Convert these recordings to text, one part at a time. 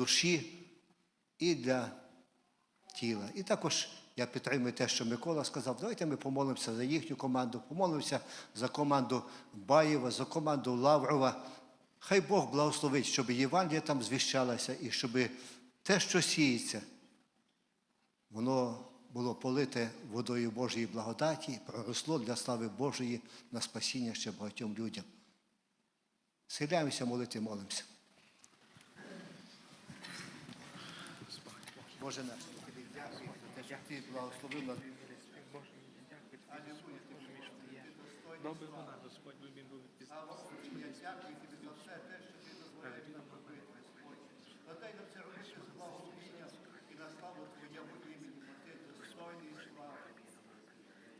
душі і для тіла. І також я підтримую те, що Микола сказав. Давайте ми помолимося за їхню команду, помолимося за команду Баєва, за команду Лаврова. Хай Бог благословить, щоб Євангелія там звіщалася і щоб те, що сіється, воно було полите водою Божої благодаті, проросло для слави Божої на спасіння ще багатьом людям. Схиляємося молити, молимося. Боже наш, дякую що ти благословив нас. Добре вона, Господь, він був Я дякую тобі за все те, що ти дозволяєш нам робити, Господь. Дай нам це робити з благословіння і на славу Твоєму імені, бо ти достойний слави.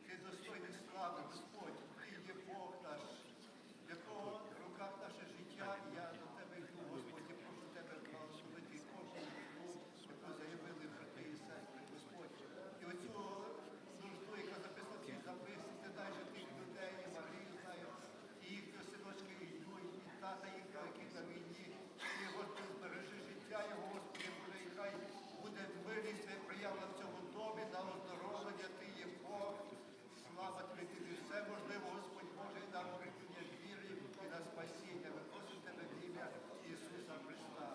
Ти достойний слави, Господь, ти є Бог наш, в якого в руках наше життя, і я до тебе йду, Господь, я прошу тебе благословити кожну нужду, яку заявили брати і сестри, Господь. І оцю нужду, яка записана в цій записці, ти дай же тих людей, і Марію знаю, і їхні синочки йду, і тата їхнього, який на війні. І, Господи, збережи життя його, Господи, Боже, і хай буде милість Твоя проявлена в цьому домі, на оздоровлення, Ти є Бог. Слава тобі, тобі все можливо, Господь Боже, і нам укріплення віри і на спасіння. Ми просимо тебе в ім'я Ісуса Христа.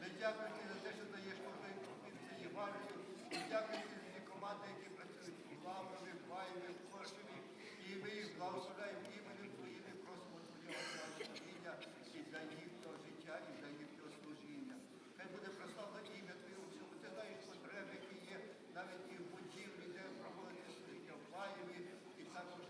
Ми дякуємо Тобі за те, що даєш можливість робити Євангелію. Ми дякуємо Тобі за ті команди, які працюють в Лаврові, в Баєві, в Коршеві. І ми їх благословляємо іменем Твоїм і просимо Твоєго благословення і для їхнього життя, і для їхнього служіння. Хай буде прославлено ім'я Твоє у всьому. Ти знаєш потреби, які є навіть і в будівлі, де проводиться служіння в Баєві, і також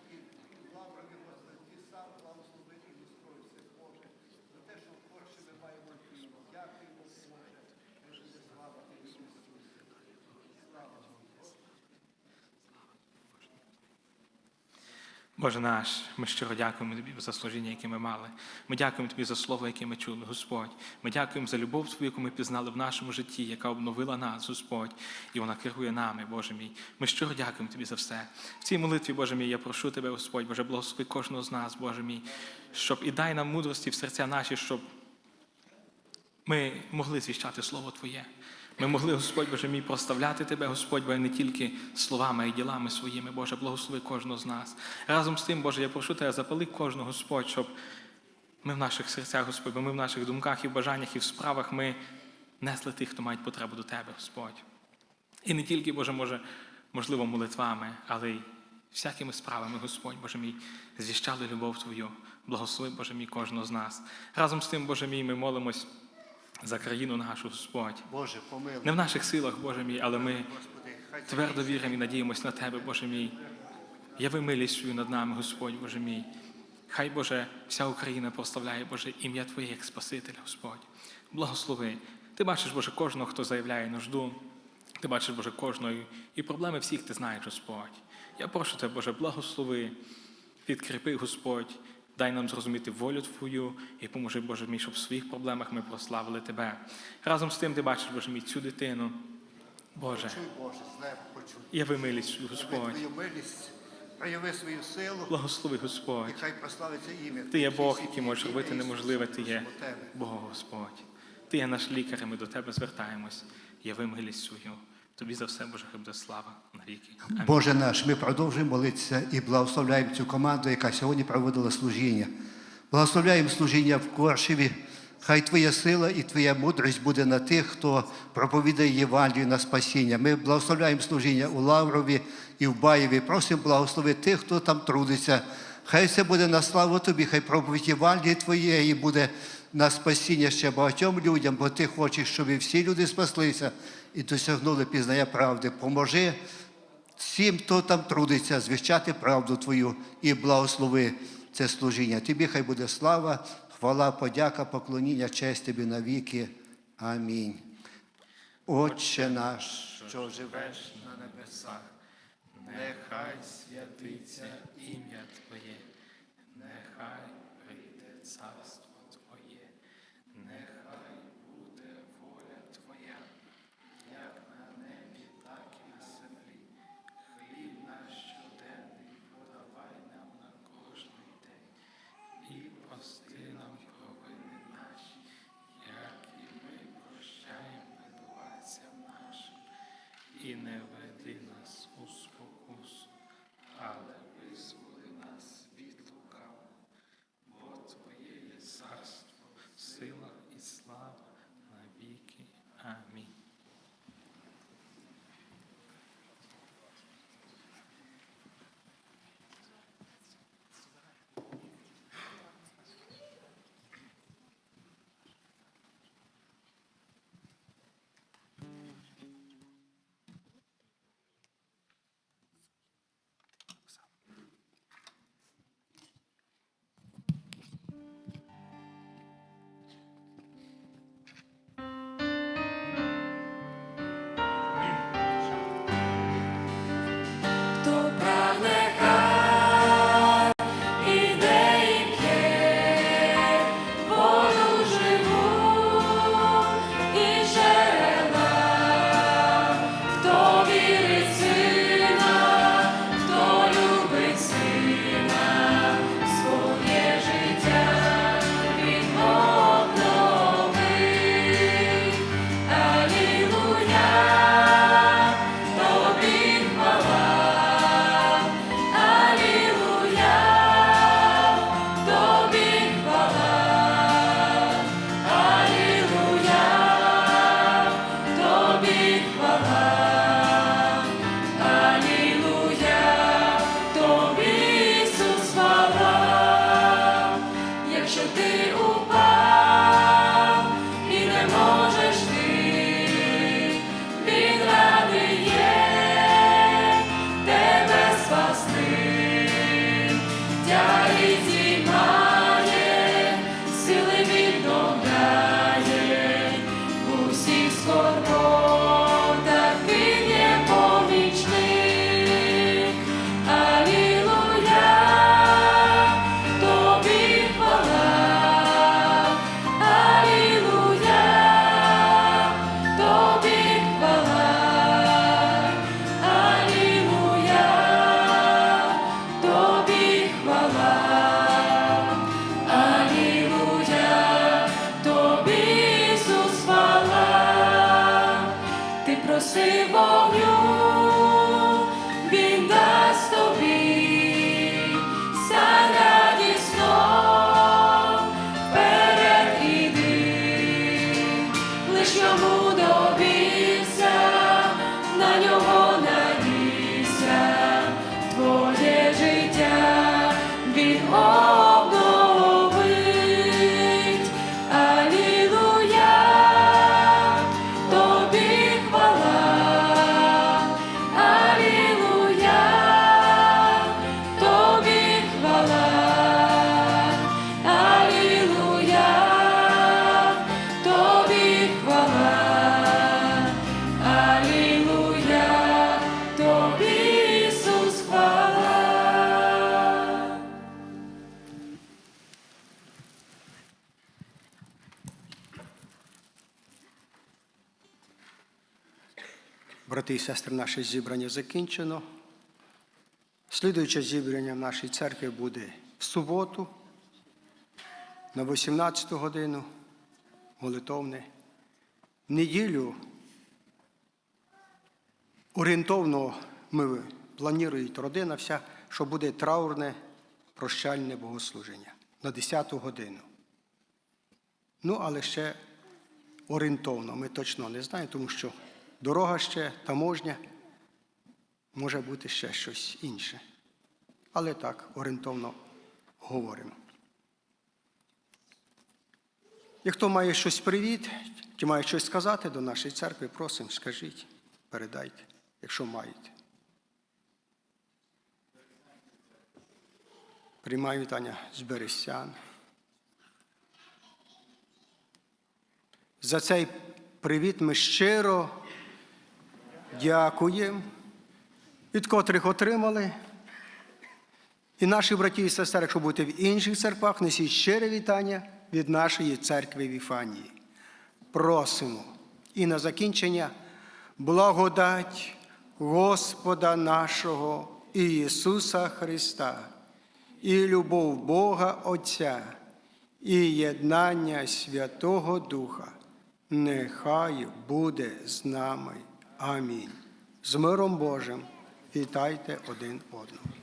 і в Лаврові, Господи, Ти сам благословити і устроїв все Боже. За те, що в Корші ми маємо Твій. Дякуємо, Боже. Боже, слава Тобі, Ісусе. Слава Тобі. Боже наш, ми щиро дякуємо Тобі за служіння, яке ми мали. Ми дякуємо Тобі за слово, яке ми чули, Господь. Ми дякуємо за любов Твою, яку ми пізнали в нашому житті, яка обновила нас, Господь, і вона керує нами, Боже мій. Ми щиро дякуємо Тобі за все. В цій молитві, Боже мій, я прошу Тебе, Господь, Боже, благослови кожного з нас, Боже мій, щоб і дай нам мудрості в серця наші, щоб ми могли звіщати Слово Твоє. Ми могли, Господь Боже мій, проставляти Тебе, Господь, бо не тільки словами, а й ділами своїми, Боже, благослови кожного з нас. Разом з тим, Боже, я прошу Тебе, запали кожного, Господь, щоб ми в наших серцях, Господь, ми в наших думках і в бажаннях, і в справах ми несли тих, хто мають потребу до Тебе, Господь. І не тільки, Боже, може, можливо, молитвами, але й всякими справами, Господь, Боже мій, звіщали любов Твою. Благослови, Боже мій, кожного з нас. Разом з тим, Боже мій, ми молимось за країну нашу, Господь. Боже, помилуй. Не в наших силах, Боже мій, але ми Господи, твердо віримо і надіємось на Тебе, Боже мій. Яви милість свою над нами, Господь, Боже мій. Хай, Боже, вся Україна прославляє, Боже, ім'я Твоє як Спасителя, Господь. Благослови. Ти бачиш, Боже, кожного, хто заявляє нужду. Ти бачиш, Боже, кожного, і проблеми всіх ти знаєш, Господь. Я прошу Тебе, Боже, благослови, підкріпи, Господь, дай нам зрозуміти волю Твою і поможи, Боже мій, щоб в своїх проблемах ми прославили Тебе. Разом з тим ти бачиш, Боже мій, цю дитину. Боже, Чуй, Боже, з неба почуй. яви милість, Господь. Прояви свою силу, Благослови, Господь. хай прославиться ім'я. Ти є Бог, який може робити неможливе, Ти є. Бог Господь. Ти є наш лікар, і ми до Тебе звертаємось. Яви милість свою. Тобі за все, Боже, хай буде слава навіки. Амінь. Боже наш, ми продовжуємо молитися і благословляємо цю команду, яка сьогодні проводила служіння. Благословляємо служіння в Коршеві. Хай Твоя сила і Твоя мудрість буде на тих, хто проповідає Євангелію на спасіння. Ми благословляємо служіння у Лаврові і в Баєві. Просимо благословити тих, хто там трудиться. Хай це буде на славу Тобі, хай проповідь Євангелії Твоєї буде на спасіння ще багатьом людям, бо Ти хочеш, щоб і всі люди спаслися і досягнули пізнання правди. Поможи всім, хто там трудиться, звіщати правду Твою і благослови це служіння. Тобі хай буде слава, хвала, подяка, поклоніння, честь тобі навіки. Амінь. Отче наш, що живеш на небесах, Нехай святиться ім'я Твоє, нехай прийде царство Lord. Брати і сестри, наше зібрання закінчено. Слідуюче зібрання в нашій церкві буде в суботу на 18 годину молитовне. В неділю орієнтовно ми плануємо родина вся, що буде траурне прощальне богослуження на 10 годину. Ну, але ще орієнтовно, ми точно не знаємо, тому що дорога ще, таможня, може бути ще щось інше. Але так, орієнтовно говоримо. Як хто має щось привіт, чи має щось сказати до нашої церкви, просимо, скажіть, передайте, якщо маєте. Приймаю вітання з Берестян. За цей привіт ми щиро дякуємо, від котрих отримали. І наші браті і сестри, якщо будете в інших церквах, несіть щире вітання від нашої церкви в Іфанії. Просимо. І на закінчення благодать Господа нашого Ісуса Христа, і любов Бога Отця, і єднання Святого Духа нехай буде з нами. Амінь. З миром Божим вітайте один одного.